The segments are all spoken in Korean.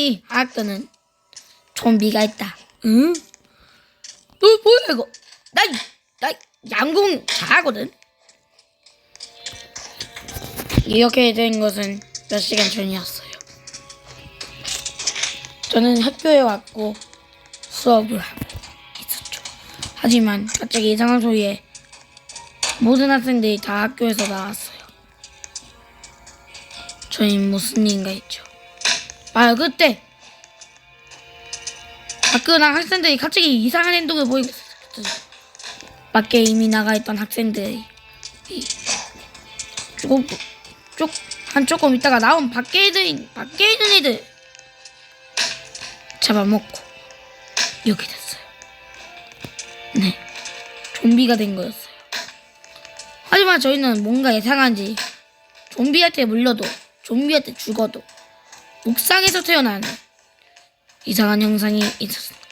우리 학교는 좀비가 있다. 응? 너 뭐야 이거? 나, 나 양궁 잘하거든. 이렇게 된 것은 몇 시간 전이었어요. 저는 학교에 왔고 수업을 하고 있었죠. 하지만 갑자기 이상한 소리에 모든 학생들이 다 학교에서 나왔어요. 저희는 무슨 일인가 했죠. 아 그때 학교랑 학생들이 갑자기 이상한 행동을 보이고 있었어요. 밖에 이미 나가 있던 학생들이 이 조금 쪽 한 조금 있다가 나온 밖에 애들 밖에 있는 애들 잡아먹고 이렇게 됐어요. 네, 좀비가 된 거였어요. 하지만 저희는 뭔가 이상한지 좀비한테 물려도 좀비한테 죽어도 옥상에서 태어나는 이상한 형상이 있었습니다.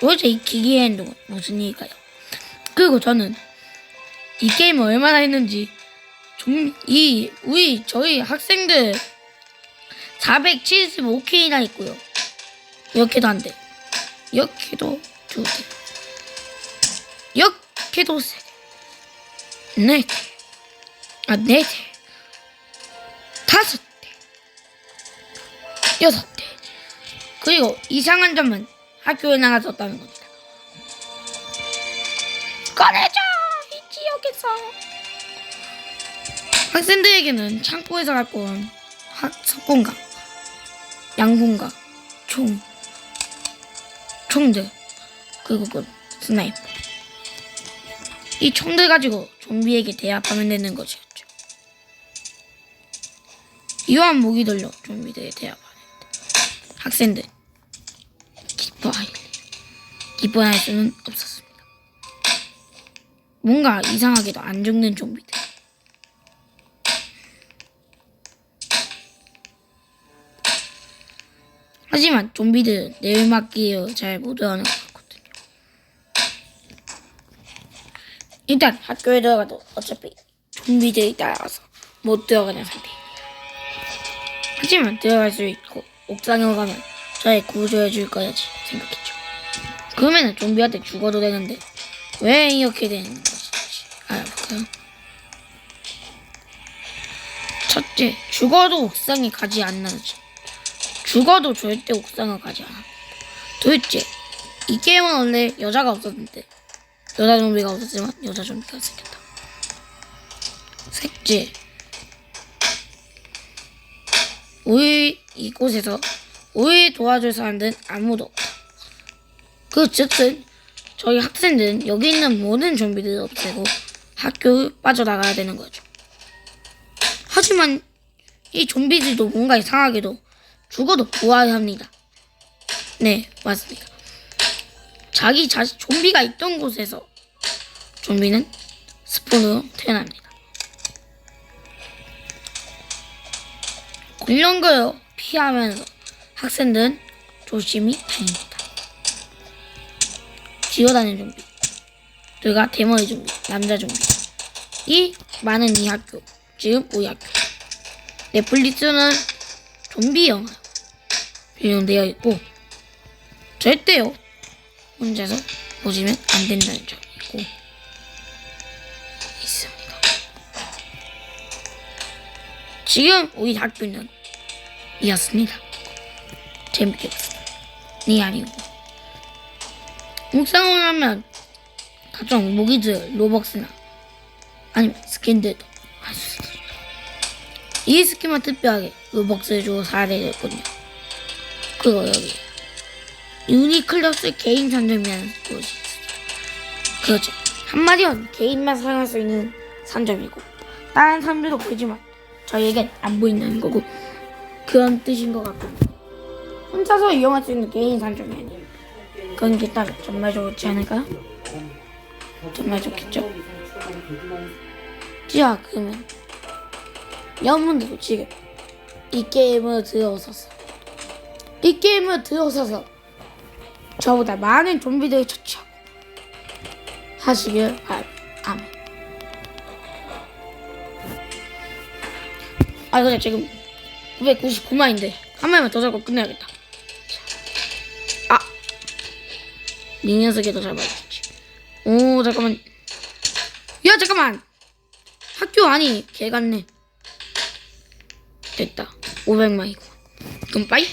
도대체 이 행동은 무슨 일일까요? 그리고 저는 이 게임을 얼마나 했는지 좀 이 우리 저희 학생들 475K나 있고요. 이렇게도 안 돼. 이렇게도 두 개. 이렇게도 세 개. 네 개. 아, 네 개. 다섯 개. 여섯 개. 그리고 이상한 점은 학교에 나가졌다는 겁니다. 꺼내줘! 이 지역에서. 학생들에게는 창고에서 갖고 온 학, 석공과 양궁과 총, 총들, 그리고 그 스나이퍼. 이 총들 가지고 좀비에게 대합하면 되는 것이었죠. 이러한 무기들로 좀비들에 대합하는데 학생들 기뻐할 기뻐할 수는 없었습니다. 뭔가 이상하게도 안 죽는 좀비들. 하지만 좀비들은 내외맞기에 잘못 들어가는 것 같거든요. 일단 학교에 들어가도 어차피 좀비들이 따라와서 못 들어가는 상태 하지만 들어갈 수 있고 옥상에 가면 저를 구조해 줄 거야지 생각했죠. 그러면은 좀비한테 죽어도 되는데 왜 이렇게 되는 것인지 알아볼까요? 첫째, 죽어도 옥상에 가지 않는 점. 죽어도 절대 옥상을 가지 않아. 둘째, 이 게임은 원래 여자가 없었는데 여자 좀비가 없었지만 여자 좀비가 생겼다. 셋째, 우리 이곳에서 우리 도와줄 사람들은 아무도 없다. 그 즉슨 저희 학생들은 여기 있는 모든 좀비들을 없애고 학교를 빠져나가야 되는 거죠. 하지만 이 좀비들도 뭔가 이상하게도 죽어도 부활합니다. 네, 맞습니다. 자기 자신 좀비가 있던 곳에서 좀비는 스폰으로 태어납니다. 이런 거요 피하면서 학생들은 조심히 다닙니다. 기어다니는 좀비, 들과 대머리 좀비, 남자 좀비. 이 많은 이 학교, 지금 우리 학교. 넷플릭스는 좀비 영화 배용되어 있고 절대요 혼자서 보시면 안 된다는 점이 있고 지금 우리 학교는 이었습니다. 재밌게 봤습니다. 네 아니고 옥상을 하면 각종 무기들 로벅스나 아니면 스킨들도 할 수 있어요. 이 스킨만 특별하게 로벅스를 주고 사야 되겠군요. 그리고 여기 유니클럽스 개인 상점이라는 곳이 있어요. 그렇죠. 한마디로 개인만 사용할 수 있는 상점이고 다른 사람들도 보이지만 저희에겐 안 보인다는 거고 그런 뜻인 것 같고 혼자서 이용할 수 있는 개인 상점이 아니에요. 그런 게딱 정말 좋지 않을까요? 정말 좋겠죠? 자 그러면 여러분들도 지금 이 게임을 들어서서 이 게임을 들어서서 저보다 많은 좀비들을 처치하고 하시길 바랍니다. 아멘. 아 그래 지금 999만인데 한 마리만 더 잡고 끝내야겠다. 자. 아! 이 녀석이 더 잡아야겠지. 오 잠깐만. 야 잠깐만! 학교 아니 개 같네. 됐다. 500마리고 그럼 빠이